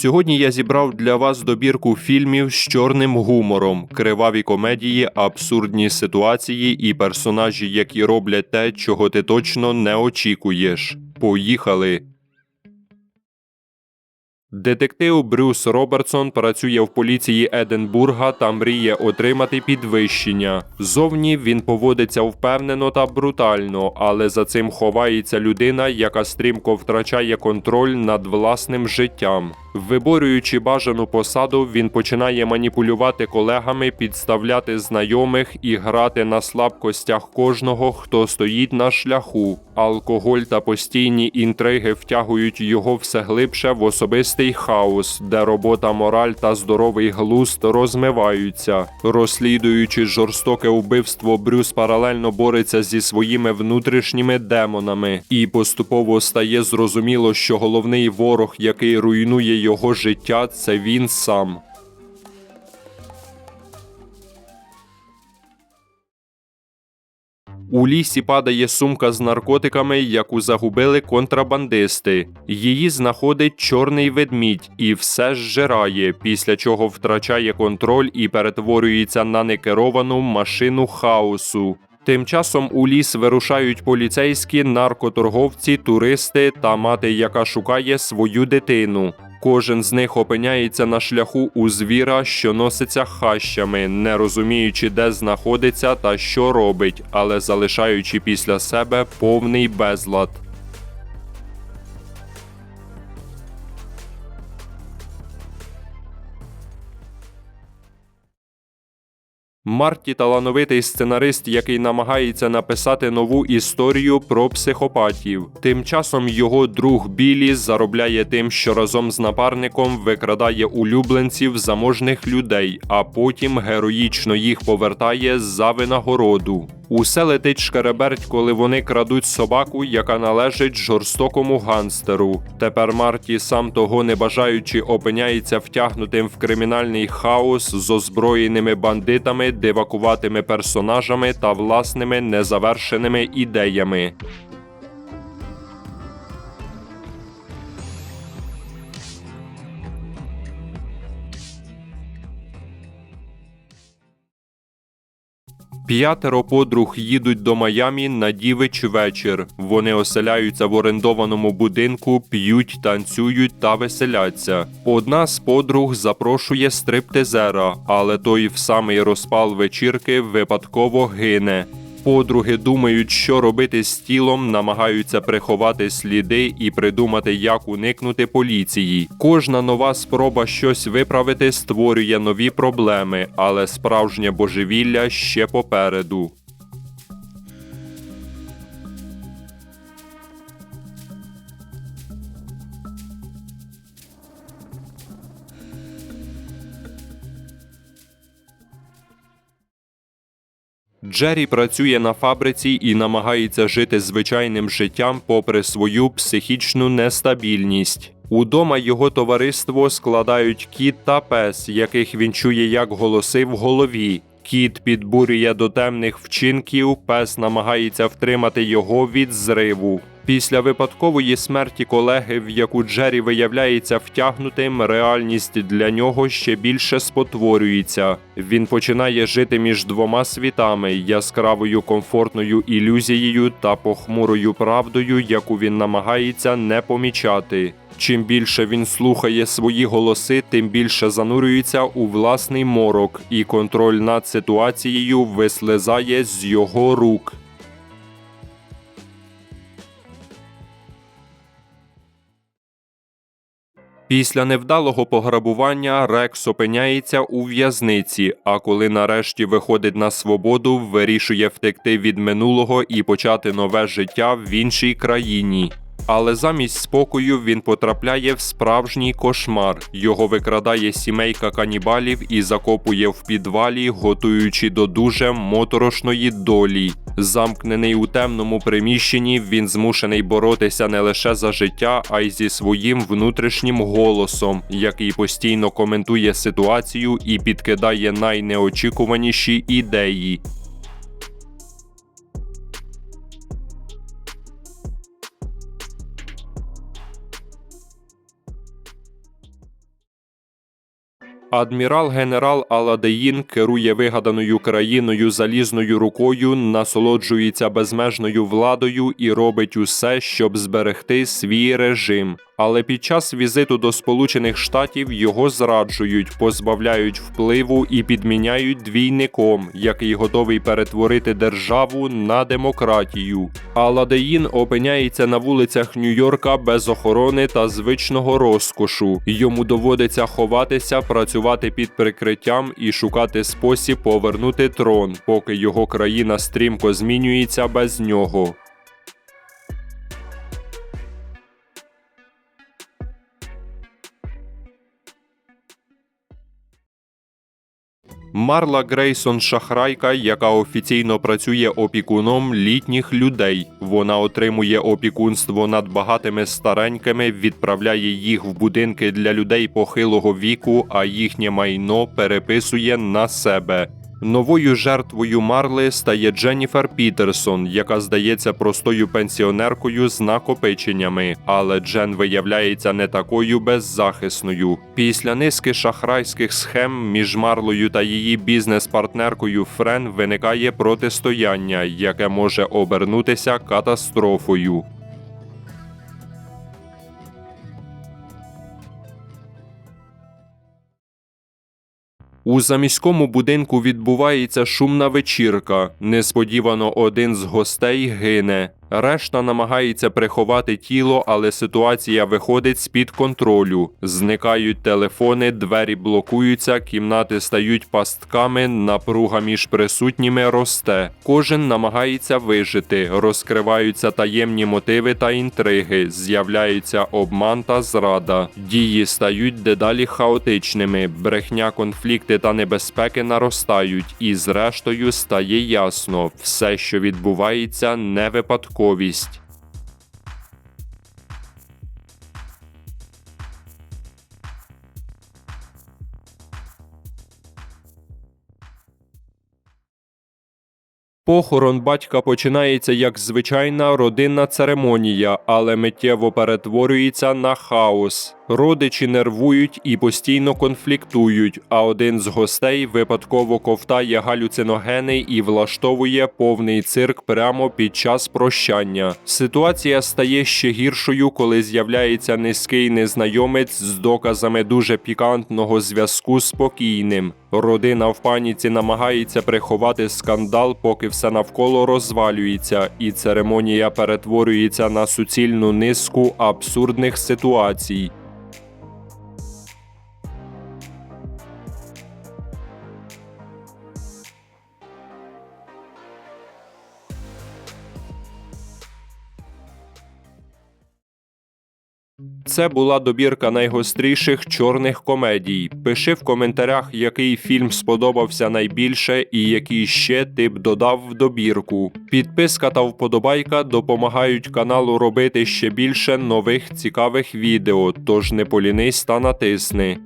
Сьогодні я зібрав для вас добірку фільмів з чорним гумором, криваві комедії, абсурдні ситуації і персонажі, які роблять те, чого ти точно не очікуєш. Поїхали! Детектив Брюс Робертсон працює в поліції Единбурга та мріє отримати підвищення. Зовні він поводиться впевнено та брутально, але за цим ховається людина, яка стрімко втрачає контроль над власним життям. Виборюючи бажану посаду, він починає маніпулювати колегами, підставляти знайомих і грати на слабкостях кожного, хто стоїть на шляху. Алкоголь та постійні інтриги втягують його все глибше в особистий хаос, де робота, мораль та здоровий глузд розмиваються. Розслідуючи жорстоке вбивство, Брюс паралельно бореться зі своїми внутрішніми демонами, і поступово стає зрозуміло, що головний ворог, який руйнує його життя, це він сам. У лісі падає сумка з наркотиками, яку загубили контрабандисти. Її знаходить чорний ведмідь і все зжирає, після чого втрачає контроль і перетворюється на некеровану машину хаосу. Тим часом у ліс вирушають поліцейські, наркоторговці, туристи та мати, яка шукає свою дитину. Кожен з них опиняється на шляху у звіра, що носиться хащами, не розуміючи, де знаходиться та що робить, але залишаючи після себе повний безлад. Марті талановитий сценарист, який намагається написати нову історію про психопатів. Тим часом його друг Білі заробляє тим, що разом з напарником викрадає улюбленців заможних людей, а потім героїчно їх повертає за винагороду. Усе летить шкереберть, коли вони крадуть собаку, яка належить жорстокому ганстеру. Тепер Марті, сам того не бажаючи, опиняється втягнутим в кримінальний хаос з озброєними бандитами, дивакуватими персонажами та власними незавершеними ідеями. П'ятеро подруг їдуть до Майамі на дівич вечір. Вони оселяються в орендованому будинку, п'ють, танцюють та веселяться. Одна з подруг запрошує стриптизера, але той в самий розпал вечірки випадково гине. Подруги думають, що робити з тілом, намагаються приховати сліди і придумати, як уникнути поліції. Кожна нова спроба щось виправити створює нові проблеми, але справжнє божевілля ще попереду. Джері працює на фабриці і намагається жити звичайним життям попри свою психічну нестабільність. Удома його товариство складають кіт та пес, яких він чує як голоси в голові. Кіт підбурює до темних вчинків, пес намагається втримати його від зриву. Після випадкової смерті колеги, в яку Джері виявляється втягнутим, реальність для нього ще більше спотворюється. Він починає жити між двома світами: яскравою комфортною ілюзією та похмурою правдою, яку він намагається не помічати. Чим більше він слухає свої голоси, тим більше занурюється у власний морок, і контроль над ситуацією вислизає з його рук. Після невдалого пограбування Рекс опиняється у в'язниці, а коли нарешті виходить на свободу, вирішує втекти від минулого і почати нове життя в іншій країні. Але замість спокою він потрапляє в справжній кошмар. Його викрадає сімейка канібалів і закопує в підвалі, готуючи до дуже моторошної долі. Замкнений у темному приміщенні, він змушений боротися не лише за життя, а й зі своїм внутрішнім голосом, який постійно коментує ситуацію і підкидає найнеочікуваніші ідеї. Адмірал-генерал Аладеїн керує вигаданою країною залізною рукою, насолоджується безмежною владою і робить усе, щоб зберегти свій режим. Але під час візиту до Сполучених Штатів його зраджують, позбавляють впливу і підміняють двійником, який готовий перетворити державу на демократію. Аладеїн опиняється на вулицях Нью-Йорка без охорони та звичного розкошу. Йому доводиться ховатися, працювати під прикриттям і шукати спосіб повернути трон, поки його країна стрімко змінюється без нього. Марла Грейсон шахрайка, яка офіційно працює опікуном літніх людей. Вона отримує опікунство над багатими старенькими, відправляє їх в будинки для людей похилого віку, а їхнє майно переписує на себе. Новою жертвою Марли стає Дженніфер Пітерсон, яка здається простою пенсіонеркою з накопиченнями, але Джен виявляється не такою беззахисною. Після низки шахрайських схем між Марлою та її бізнес-партнеркою Френ виникає протистояння, яке може обернутися катастрофою. У заміському будинку відбувається шумна вечірка. Несподівано один з гостей гине. Решта намагається приховати тіло, але ситуація виходить з-під контролю. Зникають телефони, двері блокуються, кімнати стають пастками, напруга між присутніми росте. Кожен намагається вижити, розкриваються таємні мотиви та інтриги, з'являється обман та зрада. Дії стають дедалі хаотичними, брехня, конфлікти та небезпеки наростають, і зрештою стає ясно, все, що відбувається, не випадковість. Похорон батька починається як звичайна родинна церемонія, але миттєво перетворюється на хаос. Родичі нервують і постійно конфліктують, а один з гостей випадково ковтає галюциногени і влаштовує повний цирк прямо під час прощання. Ситуація стає ще гіршою, коли з'являється низький незнайомець з доказами дуже пікантного зв'язку з покійним. Родина в паніці намагається приховати скандал, поки все навколо розвалюється, і церемонія перетворюється на суцільну низку абсурдних ситуацій. Це була добірка найгостріших чорних комедій. Пиши в коментарях, який фільм сподобався найбільше і який ще ти б додав в добірку. Підписка та вподобайка допомагають каналу робити ще більше нових цікавих відео, тож не полінись та натисни.